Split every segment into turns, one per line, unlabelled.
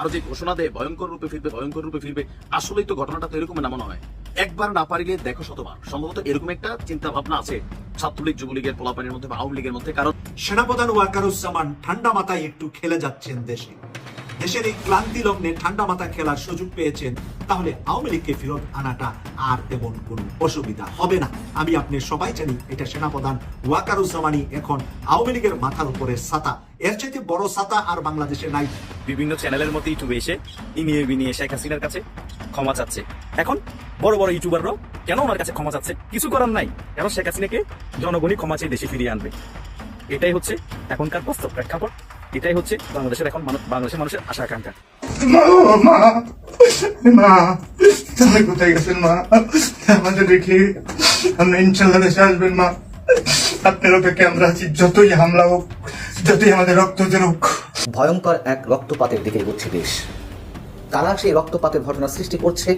আরও যে ঘোষণা দেয় ভয়ঙ্কর রূপে ফিরবে, ভয়ঙ্কর রূপে ফিরবে, আসলেই তো ঘটনাটা তো এরকম না মনে হয়। একবার না পারিলে দেখো শতবার। সম্ভবত এরকম একটা চিন্তা ভাবনা আছে ছাত্রলীগ, যুবলীগের, পোলাপানির মধ্যে বা আওয়ামী লীগের মধ্যে, কারণ
সেনাপ্রধান ওয়াকারুজ্জামান ঠান্ডা মাথায় একটু খেলে যাচ্ছেন দেশে। দেশের এই ক্লান্তি লগ্নে ঠান্ডা মাথা খেলার সুযোগ পেয়েছেন, তাহলে আওয়ামী লীগকে ফেরত আনাটা আর তেমন কোনো অসুবিধা হবে না। আমি আপনি সবাই জানি এটা সেনাপ্রধান ওয়াকারুজ্জামানই এখন আওয়ামী লীগের মাথার উপরে ছাতা এর চাইতে বড় ছাতা আর বাংলাদেশে নাই।
বিভিন্ন চ্যানেলের মতো ইউটিউবে এসে ইনিয়ে বিনিয়ে শেখ হাসিনার কাছে ক্ষমা চাচ্ছে। এখন বড় বড় ইউটিউবাররাও কেন ওনার কাছে ক্ষমা চাচ্ছে? কিছু করার নাই। কারণ শেখ হাসিনাকে জনগণই ক্ষমা চেয়ে দেশে ফিরিয়ে আনবে? এটাই হচ্ছে এখনকার বাস্তব প্রেক্ষাপট। এটাই হচ্ছে বাংলাদেশের এখন মানুষ বাংলাদেশের মানুষের আশা আকাঙ্ক্ষা।
মা মা মা কোথায় গেছেন মা? আমাদের দেখি আমরা ইনশাল্লাহ দেশে আসবেন মা। আপনার আমরা আছি যতই হামলা হোক যতই আমাদের রক্ত
ভয়ঙ্কর এক রক্তপাতের দিকে এগোচ্ছে দেশ। কারা সেই রক্তপাতের ঘটনা সৃষ্টি করছে?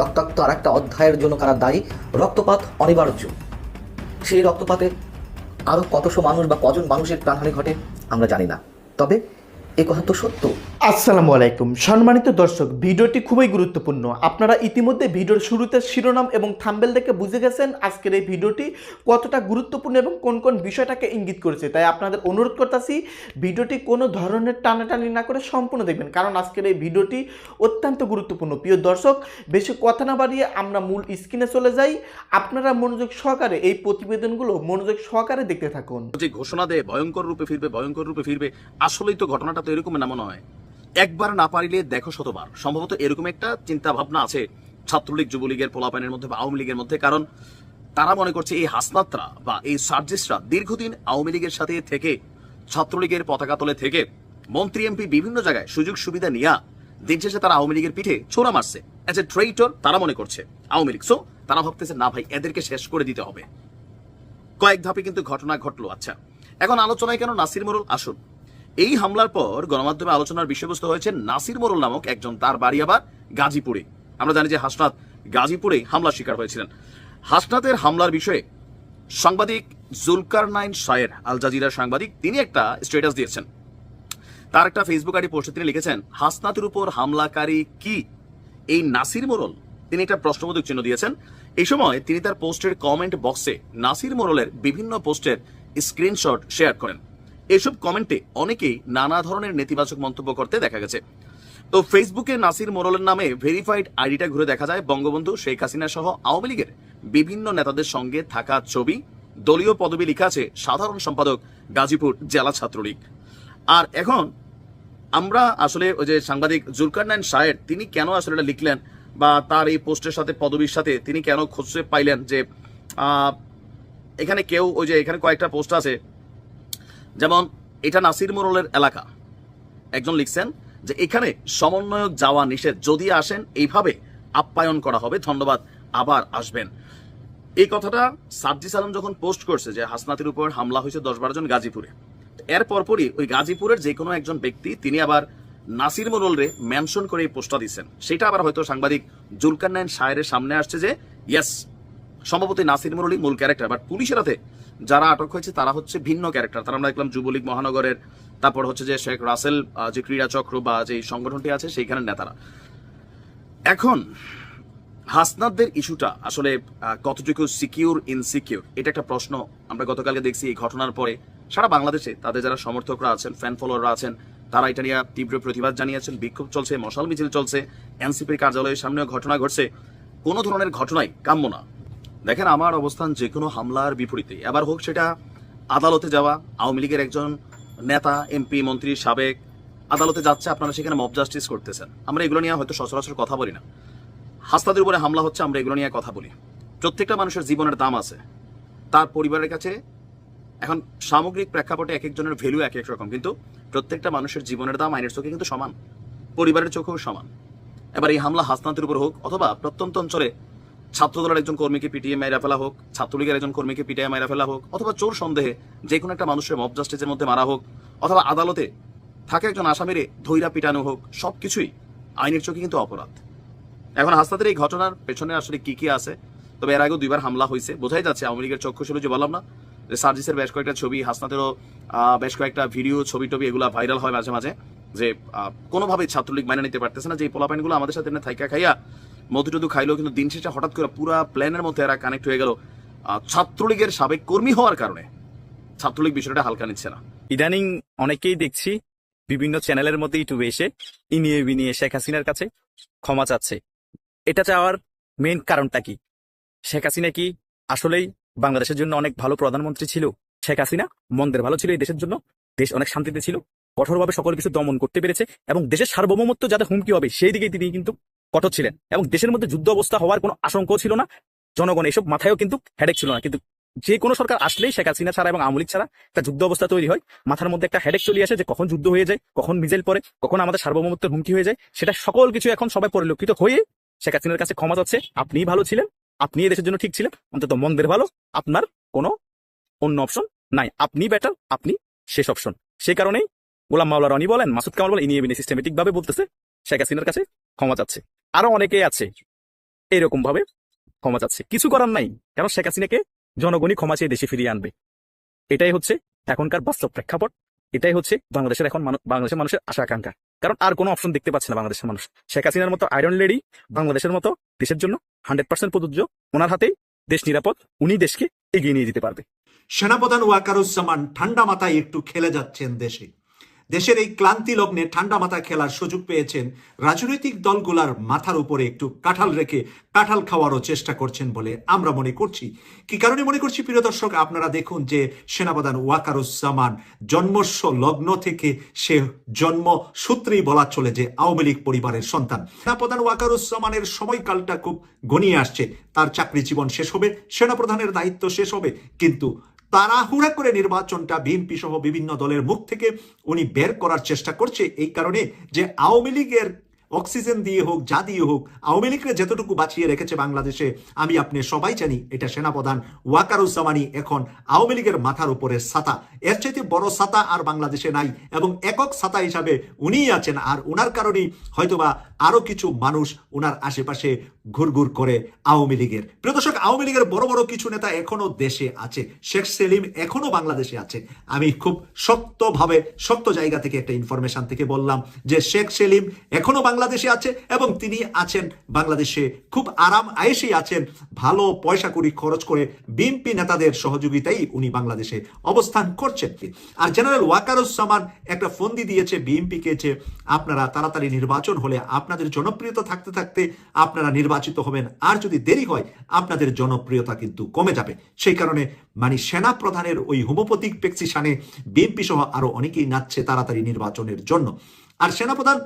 রক্তাক্ত আর একটা অধ্যায়ের জন্য কারা দায়ী? রক্তপাত অনিবার্য। সেই রক্তপাতে আরও কতশো মানুষ বা কজন মানুষের প্রাণহানি ঘটে আমরা জানি না। তবে এ কথা তো সত্য।
আসসালামু আলাইকুম। সম্মানিত দর্শক ভিডিওটি খুবই গুরুত্বপূর্ণ। আপনারা ইতিমধ্যে ভিডিওর শুরুতে শিরোনাম এবং থাম্বেল দেখে বুঝে গেছেন আজকের এই ভিডিওটি কতটা গুরুত্বপূর্ণ এবং কোন কোন বিষয়টাকে ইঙ্গিত করেছে। তাই আপনাদের অনুরোধ করতেছি ভিডিওটি কোনো ধরনের টানাটানি না করে সম্পূর্ণ দেখবেন কারণ আজকের এই ভিডিওটি অত্যন্ত গুরুত্বপূর্ণ। প্রিয় দর্শক বেশি কথা না বাড়িয়ে আমরা মূল স্ক্রিনে চলে যাই। আপনারা মনোযোগ সহকারে এই প্রতিবেদনগুলো মনোযোগ সহকারে দেখতে থাকুন।
যে ঘোষণা দেয় ভয়ঙ্কর রূপে ফিরবে ভয়ঙ্কর রূপে ফিরবে আসলেই তো ঘটনাটা তো এরকম না মনে হয় একবার না পারিলে দেখো শতবার। সম্ভবত এরকম একটা চিন্তা ভাবনা আছে ছাত্রলীগ, যুবলীগের পোলাপানের মধ্যে বা আওয়ামী লীগের মধ্যে, কারণ তারা মনে করছে এই হাসনাতরা বা এই সার্জিসরা দীর্ঘদিন আওয়ামী লীগের সাথে থেকে, ছাত্রলীগের পতাকা তলে থেকে, মন্ত্রী, এমপি বিভিন্ন জায়গায় সুযোগ সুবিধা নিয়া দিন শেষে তারা আওয়ামী লীগের পিঠে ছোড়া মারছে। অ্যাজ এ ট্রেইটর তারা মনে করছে আওয়ামী লীগ। সো তারা ভাবতেছে, না ভাই, এদেরকে শেষ করে দিতে হবে। কয়েক ধাপে কিন্তু ঘটনা ঘটলো। আচ্ছা এখন আলোচনায় কেন নাসির মোরল আসুন। এই হামলার পর গণমাধ্যমে আলোচনার বিষয়বস্তু হয়েছে নাসির মোরল নামক একজন তার বাড়ি আবার গাজীপুরে। আমরা জানি যে হাসনাত গাজীপুরে হামলার শিকার হয়েছিলেন। হাসনাতের হামলার বিষয়ে সাংবাদিক জুলকার নাইন শায়ের আল জাজিরার সাংবাদিক, তিনি একটা স্ট্যাটাস দিয়েছেন। তার একটা ফেসবুক আইডি পোস্টে তিনি লিখেছেন, হাসনাতের উপর হামলাকারী কি? এই নাসির মোরল? তিনি একটা প্রশ্নবোধক চিহ্ন দিয়েছেন। এই সময় তিনি তার পোস্টের কমেন্ট বক্সে নাসির মোরলের বিভিন্ন পোস্টের স্ক্রিনশট শেয়ার করেন। এসব কমেন্টে অনেকেই নানা ধরনের নেতিবাচক মন্তব্য করতে দেখা গেছে। তো ফেসবুকে নাসির মোরলের নামে ভেরিফাইড আইডিটা ঘুরে দেখা যায় বঙ্গবন্ধু শেখ হাসিনা সহ আওয়ামী লীগের বিভিন্ন নেতাদের সঙ্গে থাকা ছবি। দলীয় পদবি লেখা আছে সাধারণ সম্পাদক গাজীপুর জেলা ছাত্রলীগ। আর এখন আমরা আসলে ওই যে সাংবাদিক জুলকার নাইন শায়ের, তিনি কেন আসলে এটা লিখলেন বা তার এই পোস্টের সাথে, পদবীর সাথে তিনি কেন খুঁজে পাইলেন যে এখানে কেউ ওই যে এখানে কয়েকটা পোস্ট আছে যেমন, এটা নাসির মোরলের এলাকা। একজন লিখছেন যে, এখানে সমন্বয়ক যাওয়া নিষেধ। যদি আসেন, এইভাবে আপ্যায়ন করা হবে। ধন্যবাদ, আবার আসবেন। এই কথাটা সার্জিস আলম যখন পোস্ট করছে যে, হাসনাতের উপর হামলা হয়েছে দশ বারো জন গাজীপুরে, এর পরপরই ওই গাজীপুরের যে কোনো একজন ব্যক্তি, তিনি আবার নাসির মোরলরে মেনশন করে এই পোস্টটা দিচ্ছেন। সেটা আবার হয়তো সাংবাদিক জুলকার নাইন সামনে আসছে যে ইয়েস সম্ভবত নাসির মোরলই মূল ক্যারেক্টার বাট পুলিশের হাতে যারা আটক হয়েছে, তারা হচ্ছে ভিন্ন ক্যারেক্টার। তারা আমরা দেখলাম যুবলীগ মহানগরের, তারপর হচ্ছে যে শেখ রাসেল যে ক্রীড়া চক্র বা যে সংগঠনটি আছে সেইখানের নেতারা। এখন হাসনাদদের ইস্যুটা আসলে কতটুকু সিকিউর ইনসিকিউর এটা একটা প্রশ্ন আমরা গতকালকে দেখছি এই ঘটনার পরে। সারা বাংলাদেশে তাদের যারা সমর্থকরা আছেন ফ্যান ফলোয়াররা আছেন, তারা এটা নিয়ে তীব্র প্রতিবাদ জানিয়েছেন। বিক্ষোভ চলছে, মশাল মিছিল চলছে, এনসিপির কার্যালয়ের সামনেও ঘটনা ঘটছে। কোনো ধরনের ঘটনাই কাম্য না। দেখেন আমার অবস্থান যে কোনো হামলার বিপরীতে। এবার হোক সেটা আদালতে যাওয়া, আওয়ামী লীগের একজন নেতা, এমপি, মন্ত্রী, সাবেক, আদালতে যাচ্ছে, আপনারা সেখানে মব জাস্টিস করতেছেন। আমরা এগুলো নিয়ে হয়তো সচরাচর কথা বলি না। হাসতাদের উপরে হামলা হচ্ছে, আমরা এগুলো নিয়ে কথা বলি। প্রত্যেকটা মানুষের জীবনের দাম আছে। তার পরিবারের কাছে এখন সামগ্রিক প্রেক্ষাপটে এক একজনের ভ্যালু এক এক রকম, কিন্তু প্রত্যেকটা মানুষের জীবনের দাম আইনের চোখে কিন্তু সমান। পরিবারের চোখেও সমান। এবার এই হামলা হাসনাতের উপর হোক, অথবা প্রত্যন্ত অঞ্চলে ছাত্রদলের একজন কর্মীকে পিটিয়ে মেরা ফেলা হোক, ছাত্রলীগের একজন কর্মীকে পিটিয়ে মেরা ফেলা হোক, অথবা চোর সন্দেহে যে কোনো একটা মানুষের মব জাস্টিসের মধ্যে মারা হোক, অথবা আদালতে থাকে একজন আসামিরে ধৈরা পিটানো হোক, সবকিছুই আইনের চোখে কিন্তু অপরাধ। এখন হাসনাতের এই ঘটনার পেছনে আসলে কি কি আছে? তবে এর আগেও দুইবার হামলা হয়েছে। বোঝাই যাচ্ছে আওয়ামী লীগের চক্ষু ছিল যে বললাম না, যে সার্জিসের বেশ কয়েকটা ছবি, হাসনাতেরও বেশ কয়েকটা ভিডিও, ছবি টবি এগুলা ভাইরাল হয় মাঝে মাঝে, যে কোনোভাবেই ছাত্রলীগ মেনে নিতে পারতেছে না, যে পোলাপাইনগুলো আমাদের সাথে থাইকা খাইয়া মধু টধু খাইলেও কিন্তু দিন শেষে হঠাৎ করে পুরা প্ল্যানের মধ্যে এরা কানেক্ট হয়ে গেল। ছাত্রলীগের সাবেক কর্মী হওয়ার কারণে। ছাত্রলীগ বিষয়টা হালকা নিচ্ছে না।
ইদানিং অনেকেই দেখছি বিভিন্ন চ্যানেলের মধ্যে ইউটিউবে এসে ইনিয়ে বিনিয়ে শেখ হাসিনার কাছে ক্ষমা চাচ্ছে। এটা চাওয়ার মেন কারণটা কি? শেখ হাসিনা কি আসলেই বাংলাদেশের জন্য অনেক ভালো প্রধানমন্ত্রী ছিল? শেখ হাসিনা মন্দের ভালো ছিল এই দেশের জন্য? দেশ অনেক শান্তিতে ছিল? কঠোরভাবে সকল কিছু দমন করতে পেরেছে এবং দেশের সার্বভৌমত্ব যাতে হুমকি হবে, সেই দিকেই তিনি কিন্তু কঠোর ছিলেন এবং দেশের মধ্যে যুদ্ধ অবস্থা হওয়ার কোনো আশঙ্কাও ছিল না। জনগণ এসব মাথায়ও কিন্তু হেডেক ছিল না। কিন্তু যে কোনো সরকার আসলেই শেখ হাসিনা ছাড়া এবং আওয়ামী লীগ ছাড়া একটা যুদ্ধ অবস্থা তৈরি হয়। মাথার মধ্যে একটা হেডেক চলে আসে যে কখন যুদ্ধ হয়ে যায়, কখন মিজেল পড়ে, কখন আমাদের সার্বভৌমত্বের হুমকি হয়ে যায়, সেটা সকল কিছু এখন সবাই পরিলক্ষিত হয়ে শেখ হাসিনার কাছে ক্ষমা চাচ্ছে। আপনিই ভালো ছিলেন, আপনি দেশের জন্য ঠিক ছিলেন, অন্তত মন্দের ভালো, আপনার কোনো অন্য অপশন নাই। আপনি বেটার আপনি শেষ অপশন সেই কারণেই গোলাম মাওলা রনি বলেন, মাসুদ কামাল বলেন ইনিয়ে সিস্টেমেটিক ভাবে বলতেছে, শেখ হাসিনার কাছে ক্ষমা চাচ্ছে। আরও অনেকেই আছে এরকম ভাবে ক্ষমা চাচ্ছে। কিছু করার নাই কারণ শেখ হাসিনাকে জনগণই ক্ষমা চেয়ে দেশে ফিরিয়ে আনবে? এটাই হচ্ছে এখনকার বাস্তব প্রেক্ষাপট, এটাই হচ্ছে বাংলাদেশের এখন বাংলাদেশের মানুষের আশা আকাঙ্ক্ষা। কারণ আর কোনো অপশন দেখতে পাচ্ছে না বাংলাদেশের মানুষ। শেখ হাসিনার মতো আয়রন লেডি বাংলাদেশের মতো দেশের জন্য হান্ড্রেড পার্সেন্ট প্রযোজ্য, ওনার হাতেই দেশ নিরাপদ, উনি দেশকে এগিয়ে নিয়ে যেতে পারবে।
সেনাপ্রধান ওয়াকারুজ্জামান ঠান্ডা মাথায় একটু খেলে যাচ্ছেন দেশে। দেশের এই ক্লান্তি লগ্নে ঠান্ডা মাথা খেলার সুযোগ পেয়েছেন রাজনৈতিক দলগুলার মাথার উপরে একটু কাঁঠাল রেখে কাঁঠাল খাওয়ারও চেষ্টা করছেন বলে আমরা মনে করছি। কি কারণে মনে করছি প্রিয় দর্শক? আপনারা দেখুন যে সেনাপ্রধান ওয়াকারুজ্জামান জন্মস্ব লগ্ন থেকে সে জন্ম সূত্রেই বলা চলে যে আওয়ামী লীগ পরিবারের সন্তান। সেনাপ্রধান ওয়াকারুজ্জামানের সময়কালটা খুব ঘনিয়ে আসছে। তার চাকরি জীবন শেষ হবে, সেনাপ্রধানের দায়িত্ব শেষ হবে, কিন্তু তাড়াহুড়া করে নির্বাচনটা বিএনপি সহ বিভিন্ন দলের মুখ থেকে উনি বের করার চেষ্টা করছে। এই কারণে যে আওয়ামী লীগের অক্সিজেন দিয়ে হোক, যা দিয়ে হোক, আওয়ামী লীগকে যতটুকু বাঁচিয়ে রেখেছে বাংলাদেশে, আমি আপনি সবাই জানি এটা সেনাপ্রধান ওয়াকারুজ্জামানি এখন আওয়ামী লীগের মাথার উপরে সাতা। এর চাইতে বড় সাতা আর বাংলাদেশে নাই এবং একক সাতা হিসাবে উনিই আছেন। আর উনার কারণেই হয়তোবা আরও কিছু মানুষ উনার আশেপাশে ঘুরঘুর করে আওয়ামী লীগের। প্রিয় দর্শক, আওয়ামী লীগের বড় বড় কিছু নেতা এখনও দেশে আছে। শেখ সেলিম এখনও বাংলাদেশে আছে। আমি খুব শক্তভাবে, শক্ত জায়গা থেকে একটা ইনফরমেশন থেকে বললাম যে শেখ সেলিম এখনও বাংলাদেশে আছে এবং তিনি আছেন বাংলাদেশে। খুব আরাম আয়েসেই আছেন। ভালো পয়সা করি খরচ করে বিএনপি নেতাদের সহযোগিতাই উনি বাংলাদেশে অবস্থান করছেন। আর জেনারেল ওয়াকারুজ্জামান একটা ফন্দি দিয়েছে বিএনপিকে যে আপনারা তাড়াতাড়ি নির্বাচন হলে আপনাদের জনপ্রিয়তা থাকতে থাকতে আপনারা নির্বাচিত হবেন। আর যদি দেরি হয়, আপনাদের জনপ্রিয়তা কিন্তু কমে যাবে। সেই কারণে মানে সেনা প্রধানের ওই হোমোপতিক পেক্সিশানে বিএনপি সহ আরও অনেকেই নাচছে তাড়াতাড়ি নির্বাচনের জন্য। আর সেনাপ্রধান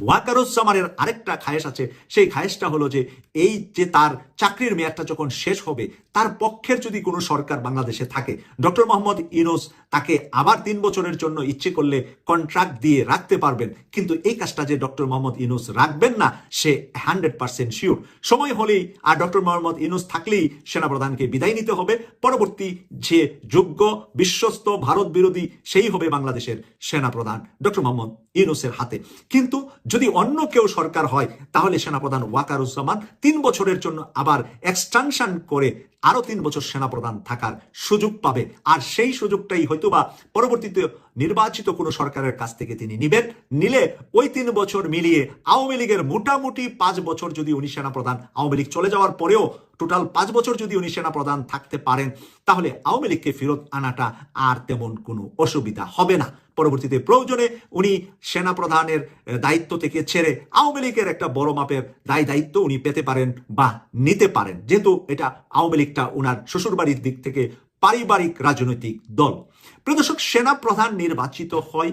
ওয়াকারুজ্জামানের আরেকটা খায়েশ আছে। সেই খায়েশটা হলো যে, এই যে তার চাকরির মেয়াদটা যখন শেষ হবে, তার পক্ষের যদি কোনো সরকার বাংলাদেশে থাকে, ডক্টর মোহাম্মদ ইনোস তাকে আবার তিন বছরের জন্য ইচ্ছে করলে কন্ট্রাক্ট দিয়ে রাখতে পারবেন। কিন্তু এই কাজটা যে ডক্টর মোহাম্মদ ইনোস রাখবেন না, সে হান্ড্রেড পার্সেন্ট শিওর সময় হলেই আর ডক্টর মোহাম্মদ ইনোস থাকলেই সেনাপ্রধানকে বিদায় নিতে হবে। পরবর্তী যে যোগ্য, বিশ্বস্ত, ভারত বিরোধী, সেই হবে বাংলাদেশের সেনাপ্রধান ডক্টর মোহাম্মদ ইউনুসের হাতে। কিন্তু যদি অন্য কেউ সরকার হয়, তাহলে সেনাপ্রধান ওয়াকারুজ্জামান তিন বছরের জন্য আবার এক্সটেনশন করে আরও তিন বছর সেনাপ্রধান থাকার সুযোগ পাবে। আর সেই সুযোগটাই হয়তো বা পরবর্তীতে নির্বাচিত কোনো সরকারের কাছ থেকে তিনি নিবেন। নিলে ওই তিন বছর মিলিয়ে আওয়ামী লীগের মোটামুটি পাঁচ বছর যদি উনি সেনাপ্রধান আওয়ামী লীগ চলে যাওয়ার পরেও টোটাল পাঁচ বছর যদি উনি সেনাপ্রধান থাকতে পারেন তাহলে আওয়ামী লীগকে ফেরত আনাটা আর তেমন কোনো অসুবিধা হবে না। পরবর্তীতে প্রয়োজনে উনি সেনাপ্রধানের আহ, দায়িত্ব থেকে ছেড়ে আওয়ামী লীগের একটা বড় মাপের দায় দায়িত্ব উনি পেতে পারেন বা নিতে পারেন। যেহেতু এটা আওয়ামী লীগটা উনার শ্বশুরবাড়ির দিক থেকে পারিবারিক রাজনৈতিক দল। প্রদর্শক সেনা প্রধান নির্বাচিত হয়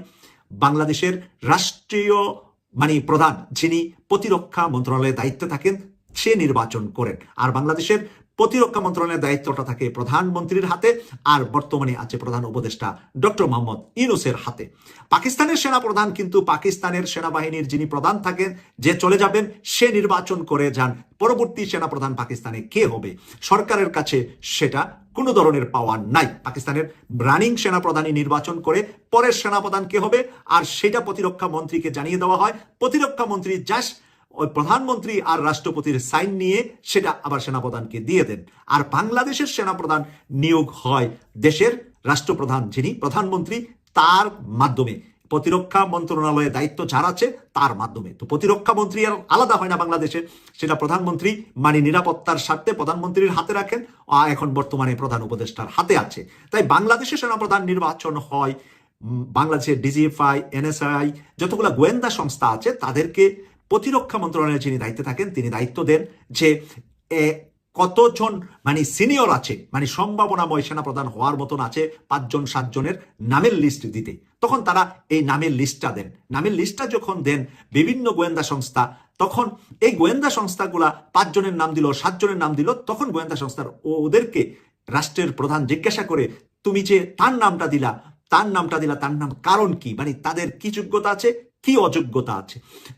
বাংলাদেশের রাষ্ট্রীয় মানে প্রধান যিনি প্রতিরক্ষা মন্ত্রণালয়ের দায়িত্বে থাকেন সে নির্বাচন করেন। আর বাংলাদেশের প্রতিরক্ষা মন্ত্রণালয়ের দায়িত্বটা থাকে প্রধানমন্ত্রীর হাতে, আর বর্তমানে আছে প্রধান উপদেষ্টা ডক্টর মোহাম্মদ ইউনুসের হাতে। পাকিস্তানের সেনা প্রধান কিন্তু পাকিস্তানের সেনাবাহিনীর যিনি প্রধান থাকেন, যে চলে যাবেন, সে নির্বাচন করে যান। পরবর্তী সেনাপ্রধান পাকিস্তানে কে হবে? সরকারের কাছে সেটা কোনো ধরনের পাওয়ার নাই। পাকিস্তানের রানিং সেনাপ্রধানই নির্বাচন করে, পরের সেনাপ্রধান কে হবে? আর সেটা প্রতিরক্ষা মন্ত্রীকে জানিয়ে দেওয়া হয়। প্রতিরক্ষা মন্ত্রী জাস্ট ওই প্রধানমন্ত্রী আর রাষ্ট্রপতির সাইন নিয়ে সেটা আবার সেনাপ্রধানকে দিয়ে দেন। আর বাংলাদেশের সেনাপ্রধান নিয়োগ হয় দেশের রাষ্ট্রপ্রধান যিনি, প্রধানমন্ত্রী, তার মাধ্যমে। প্রতিরক্ষা মন্ত্রণালয়ে দায়িত্ব যার আছে, তার মাধ্যমে। তো প্রতিরক্ষা মন্ত্রী আর আলাদা হয় না বাংলাদেশে। সেটা প্রধানমন্ত্রী মানে নিরাপত্তার স্বার্থে প্রধানমন্ত্রীর হাতে রাখেন আর এখন বর্তমানে প্রধান উপদেষ্টার হাতে আছে। তাই বাংলাদেশে সেনাপ্রধান নির্বাচন হয় বাংলাদেশের ডিজিএফআই, এনএসআই, যতগুলো গোয়েন্দা সংস্থা আছে, তাদেরকে প্রতিরক্ষা মন্ত্রণালয়ে যিনি দায়িত্বে থাকেন, তিনি দায়িত্ব দেন যে কতজন মানে সিনিয়র আছে মানে সম্ভাবনাময় সেনাপ্রধান হওয়ার মতন আছে পাঁচজন, সাতজনের নামের লিস্ট দিতে। তখন তারা এই নামের লিস্টটা দেন। নামের লিস্টটা যখন দেন বিভিন্ন গোয়েন্দা সংস্থা, তখন এই গোয়েন্দা সংস্থাগুলা পাঁচজনের নাম দিল, সাতজনের নাম দিল, তখন গোয়েন্দা সংস্থার ওদেরকে রাষ্ট্রের প্রধান জিজ্ঞাসা করে, তুমি যে তার নামটা দিলা, তার নামটা দিলা, তার নাম কারণ কি? মানে তাদের কি যোগ্যতা আছে কি অযোগ্যতা আছে?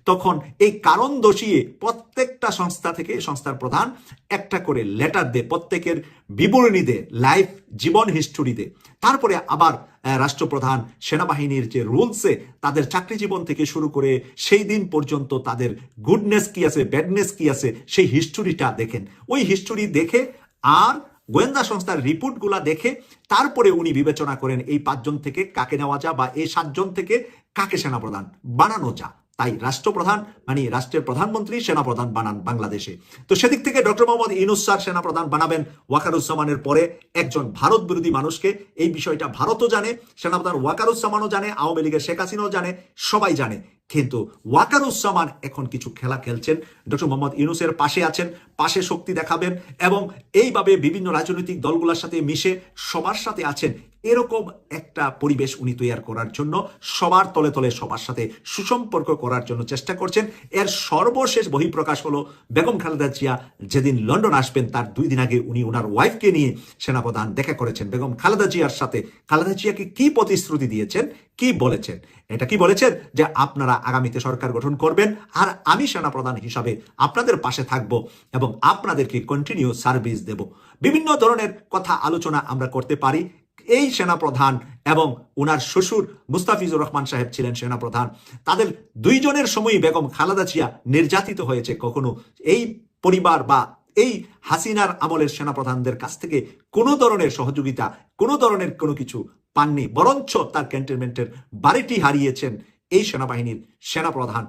তখন এই কারণ দোষিয়ে প্রত্যেকটা সংস্থা থেকে সংস্থার প্রধান, একটা করে লেটার দে প্রত্যেকের বিবরণী দে লাইফ জীবন হিস্টোরি দে তারপরে আবার রাষ্ট্রপ্রধান, সেনাবাহিনীর যে রুলসে তাদের চাকরি জীবন থেকে শুরু করে সেই দিন পর্যন্ত তাদের গুডনেস কি আছে ব্যাডনেস কি আছে, সেই হিস্টোরিটা দেখেন। ওই হিস্টোরি দেখে আর গোয়েন্দা সংস্থার রিপোর্টগুলা দেখে তারপরে উনি বিবেচনা করেন এই পাঁচজন থেকে কাকে নেওয়া যা বা এই সাতজন থেকে কাকে সেনাপ্রধান? বানানো যা। তাই রাষ্ট্রপ্রধান মানে রাষ্ট্রের প্রধানমন্ত্রী সেনাপ্রধান বানান বাংলাদেশে। তো সেদিক থেকে ডক্টর মোহাম্মদ ইনুস স্যার সেনাপ্রধান বানাবেন ওয়াকারুজ্জামানের পরে একজন ভারত বিরোধী মানুষকে। এই বিষয়টা ভারতও জানে, সেনাপ্রধান ওয়াকারুজ্জামানও জানে, আওয়ামী লীগের শেখ হাসিনাও জানে, সবাই জানে। কিন্তু ওয়াকারুজ্জামান এখন কিছু খেলা খেলছেন। ডক্টর মোহাম্মদ ইউনুসের পাশে আছেন, পাশে শক্তি দেখাবেন এবং এইভাবে বিভিন্ন রাজনৈতিক দলগুলোর সাথে মিশে সবার সাথে আছেন এরকম একটা পরিবেশ উনি তৈরি করার জন্য সবার তলে তলে সবার সাথে সুসম্পর্ক করার জন্য চেষ্টা করছেন। এর সর্বশেষ বহিঃপ্রকাশ হলো বেগম খালেদা জিয়া যেদিন লন্ডন আসবেন, তার দুই দিন আগে উনি ওনার ওয়াইফকে নিয়ে সেনাপ্রধান দেখা করেছেন। বেগম খালেদা জিয়ার সাথে খালেদা জিয়াকে কি প্রতিশ্রুতি দিয়েছেন, কি বলেছেন? এটা কি বলেছেন যে আপনারা আগামীতে সরকার গঠন করবেন আর আমি সেনাপ্রধান হিসাবে আপনাদের পাশে থাকব এবং আপনাদেরকে কন্টিনিউ সার্ভিস দেব। বিভিন্ন ধরনের কথা আলোচনা আমরা করতে পারি এই সেনাপ্রধান এবং ওনার শ্বশুর মুস্তাফিজুর রহমান সাহেব ছিলেন সেনাপ্রধান। তাদের দুইজনের সময়ই বেগম খালেদা জিয়া নির্যাতিত হয়েছে কখনো। এই পরিবার বা এই হাসিনার আমলের সেনাপ্রধানদের কাছ থেকে কোনো ধরনের সহযোগিতা, কোনো ধরনের কোনো কিছু পাননি, বরঞ্চ তার ক্যান্টনমেন্টের বাড়িটি হারিয়েছেন এই সেনাবাহিনীর সেনাপ্রধান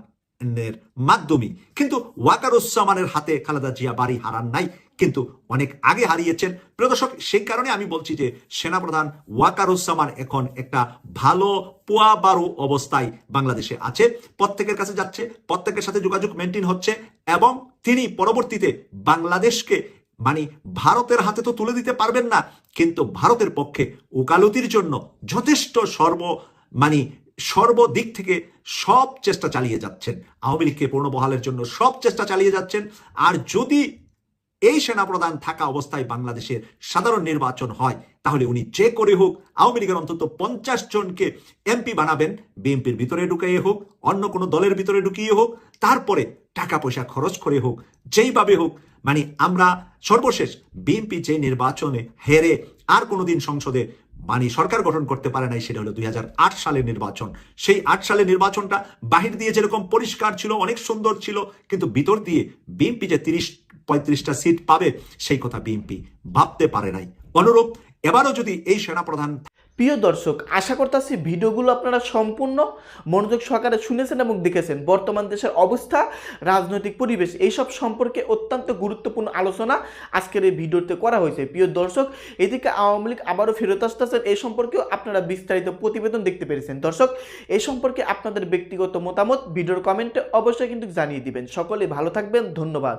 এর মাধ্যমে। কিন্তু ওয়াকারুজ্জামানের হাতে খালেদা জিয়া বাড়ি হারান নাই কিন্তু অনেক আগে হারিয়েছেন। প্রিয় দর্শক সেই কারণে আমি বলছি যে সেনাপ্রধান ওয়াকারুজ্জামান এখন একটা ভালো পোয়া বারু অবস্থায় বাংলাদেশে আছে। প্রত্যেকের কাছে যাচ্ছে, প্রত্যেকের সাথে যোগাযোগ মেনটেন হচ্ছে এবং তিনি পরবর্তীতে বাংলাদেশকে মানে ভারতের হাতে তো তুলে দিতে পারবেন না, কিন্তু ভারতের পক্ষে ওকালতির জন্য যথেষ্ট সর্ব মানে সর্বদিক থেকে সব চেষ্টা চালিয়ে যাচ্ছেন। আওয়ামী লীগকে পূর্ণবহালের জন্য সব চেষ্টা চালিয়ে যাচ্ছেন। আর যদি এই সেনাপ্রধান থাকা অবস্থায় বাংলাদেশের সাধারণ নির্বাচন হয়, তাহলে উনি যে করে হোক, আওয়ামী লীগের অন্তত পঞ্চাশ জনকে এমপি বানাবেন, বিএনপির ভিতরে ঢুকিয়ে হোক, অন্য কোনো দলের ভিতরে ঢুকিয়ে হোক, তারপরে টাকা পয়সা খরচ করে হোক, যেইভাবে হোক মানে আমরা সর্বশেষ বিএনপি যে নির্বাচনে হেরে আর কোনোদিন সংসদে মানে সরকার গঠন করতে পারে নাই, সেটা হলো দুই হাজার আট সালের নির্বাচন। সেই আট সালের নির্বাচনটা বাহির দিয়ে যেরকম পরিষ্কার ছিল, অনেক সুন্দর ছিল, কিন্তু ভিতর দিয়ে বিএনপি যে তিরিশ পঁয়ত্রিশটা সিট পাবে, সেই কথা বিএনপি ভাবতে পারে নাই। অনুরূপ, এবারও যদি এই সেনাপ্রধান
প্রিয় দর্শক, আশা করতেছি ভিডিওগুলো আপনারা সম্পূর্ণ মনোযোগ সহকারে শুনেছেন এবং দেখেছেন। বর্তমান দেশের অবস্থা, রাজনৈতিক পরিবেশ, এইসব সম্পর্কে অত্যন্ত গুরুত্বপূর্ণ আলোচনা আজকের এই ভিডিওতে করা হয়েছে। প্রিয় দর্শক, এদিকে আওয়ামী লীগ আবারও ফেরত আসতেছেন। এই সম্পর্কেও আপনারা বিস্তারিত প্রতিবেদন দেখতে পেরেছেন। দর্শক এই সম্পর্কে আপনাদের ব্যক্তিগত মতামত, ভিডিওর কমেন্টে অবশ্যই কিন্তু জানিয়ে দিবেন। সকলে ভালো থাকবেন, ধন্যবাদ।